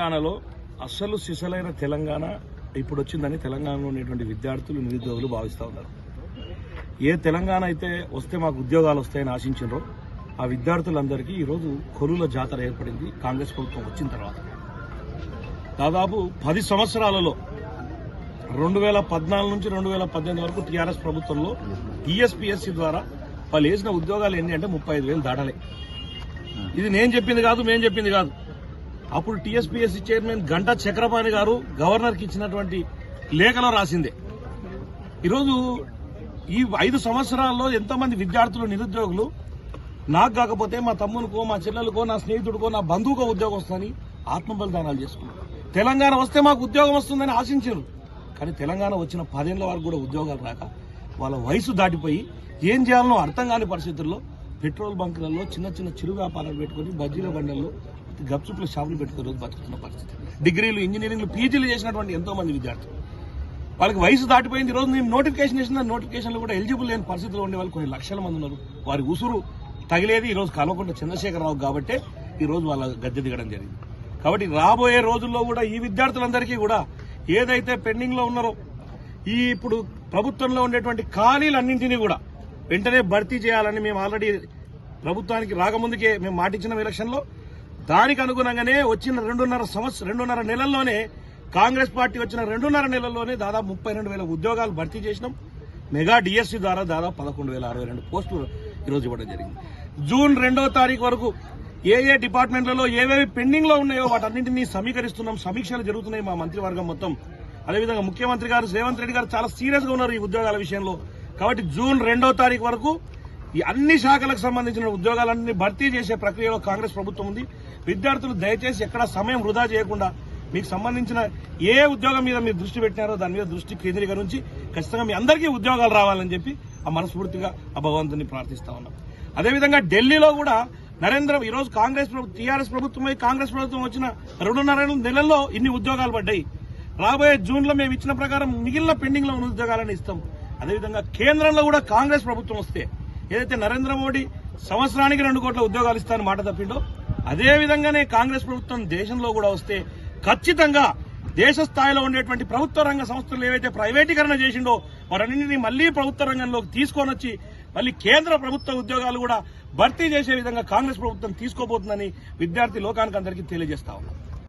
తెలంగాణలో అస్సలు సిసలైన తెలంగాణ ఇప్పుడు వచ్చిందని తెలంగాణలో ఉండేటువంటి విద్యార్థులు నిరుద్యోగులు భావిస్తూ ఉన్నారు. ఏ తెలంగాణ అయితే వస్తే మాకు ఉద్యోగాలు వస్తాయని ఆశించారో ఆ విద్యార్థులందరికీ ఈరోజు కొలుల జాతర ఏర్పడింది కాంగ్రెస్ ప్రభుత్వం వచ్చిన తర్వాత. దాదాపు పది సంవత్సరాలలో రెండు వేల పద్నాలుగు నుంచి రెండు వేల పద్దెనిమిది వరకు టీఆర్ఎస్ ప్రభుత్వంలో టీఎస్పీఎస్సీ ద్వారా వాళ్ళు వేసిన ఉద్యోగాలు ఎన్ని అంటే ముప్పై ఐదు వేలు దాటలే. ఇది నేను చెప్పింది కాదు మేము చెప్పింది కాదు. అప్పుడు టీఎస్పీఎస్సీ చైర్మన్ గంటా చక్రపాణి గారు గవర్నర్కి ఇచ్చినటువంటి లేఖలో రాసిందే. ఈరోజు ఈ ఐదు సంవత్సరాల్లో ఎంతమంది విద్యార్థులు నిరుద్యోగులు నాకు కాకపోతే మా తమ్మునికో మా చెల్లెలకో నా స్నేహితుడికో నా బంధువుకో ఉద్యోగం వస్తుందని ఆత్మబలిదానాలు చేసుకున్నారు. తెలంగాణ వస్తే మాకు ఉద్యోగం వస్తుందని ఆశించారు. కానీ తెలంగాణ వచ్చిన పదేళ్ళ వరకు కూడా ఉద్యోగాలు రాక వాళ్ళ వయసు దాటిపోయి ఏం చేయాలనో అర్థం కాని పరిస్థితుల్లో పెట్రోల్ బంకులలో చిన్న చిన్న చిరు వ్యాపారాలు పెట్టుకుని బజ్జీల బండల్లో గప్చుప్ల షాపులు పెట్టుకుని రోజు బతుకుతున్న పరిస్థితి. డిగ్రీలు ఇంజనీరింగ్లు పీజీలు చేసినటువంటి ఎంతో మంది విద్యార్థులు. వాళ్ళకి వయసు దాటిపోయింది ఈ రోజు నేను నోటిఫికేషన్ ఇచ్చిన నోటిఫికేషన్లు కూడా ఎలిజిబుల్ లేని పరిస్థితిలో ఉండే వాళ్ళు కొన్ని లక్షల మంది ఉన్నారు. వారి ఉసురు తగిలేది ఈరోజు రోజు కలవకుండా చంద్రశేఖరరావు కాబట్టే ఈరోజు వాళ్ళ గద్దె దిగడం జరిగింది. కాబట్టి రాబోయే రోజుల్లో కూడా ఈ విద్యార్థులందరికీ కూడా ఏదైతే పెండింగ్లో ఉన్నారో ఈ ఇప్పుడు ప్రభుత్వంలో ఉండేటువంటి ఖాళీలన్నింటినీ కూడా వెంటనే భర్తీ చేయాలని మేము ఆల్రెడీ ప్రభుత్వానికి రాకముందుకే మేము మాటించిన ఎలక్షన్లో దానికి అనుగుణంగానే వచ్చిన రెండున్నర సంవత్సరం రెండున్నర నెలల్లోనే కాంగ్రెస్ పార్టీ వచ్చిన రెండున్నర నెలల్లోనే దాదాపు ముప్పై రెండు వేల ఉద్యోగాలు భర్తీ చేసినాం. మెగా డిఎస్సీ ద్వారా దాదాపు పదకొండు వేల అరవై రెండు పోస్టులు ఈరోజు ఇవ్వడం జరిగింది. జూన్ రెండో తారీఖు వరకు ఏ ఏ డిపార్ట్మెంట్లలో ఏవేవి పెండింగ్లో ఉన్నాయో వాటన్నింటినీ సమీకరిస్తున్నాం. సమీక్షలు జరుగుతున్నాయి మా మంత్రివర్గం మొత్తం. అదేవిధంగా ముఖ్యమంత్రి గారు రేవంత్ రెడ్డి గారు చాలా సీరియస్గా ఉన్నారు ఈ ఉద్యోగాల విషయంలో. కాబట్టి జూన్ రెండో తారీఖు వరకు ఈ అన్ని శాఖలకు సంబంధించిన ఉద్యోగాలన్నీ భర్తీ చేసే ప్రక్రియలో కాంగ్రెస్ ప్రభుత్వం ఉంది. విద్యార్థులు దయచేసి ఎక్కడ సమయం వృధా చేయకుండా మీకు సంబంధించిన ఏ ఉద్యోగం మీద మీరు దృష్టి పెట్టినారో దాని మీద దృష్టి కేంద్రీకరించి ఖచ్చితంగా మీ అందరికీ ఉద్యోగాలు రావాలని చెప్పి ఆ మనస్ఫూర్తిగా ఆ భగవంతుని ప్రార్థిస్తా ఉన్నాం. అదేవిధంగా ఢిల్లీలో కూడా నరేంద్ర ఈరోజు కాంగ్రెస్ ప్రభుత్వం టీఆర్ఎస్ ప్రభుత్వం కాంగ్రెస్ ప్రభుత్వం వచ్చిన రెండున్నర నెలల్లో ఇన్ని ఉద్యోగాలు పడ్డాయి. రాబోయే జూన్లో మేము ఇచ్చిన ప్రకారం మిగిలిన పెండింగ్లో ఉన్న ఉద్యోగాలను ఇస్తాం. అదేవిధంగా కేంద్రంలో కూడా కాంగ్రెస్ ప్రభుత్వం వస్తే ఏదైతే నరేంద్ర మోడీ సంవత్సరానికి రెండు కోట్ల ఉద్యోగాలు ఇస్తారని మాట తప్పిండో అదే విధంగానే కాంగ్రెస్ ప్రభుత్వం దేశంలో కూడా వస్తే ఖచ్చితంగా దేశ స్థాయిలో ఉండేటువంటి ప్రభుత్వ రంగ సంస్థలు ఏవైతే ప్రైవేటీకరణ చేసిండో వారన్నింటినీ మళ్ళీ ప్రభుత్వ రంగంలోకి తీసుకొని వచ్చి మళ్ళీ కేంద్ర ప్రభుత్వ ఉద్యోగాలు కూడా భర్తీ చేసే విధంగా కాంగ్రెస్ ప్రభుత్వం తీసుకోబోతుందని విద్యార్థి లోకానికి అందరికీ తెలియజేస్తా ఉన్నాం.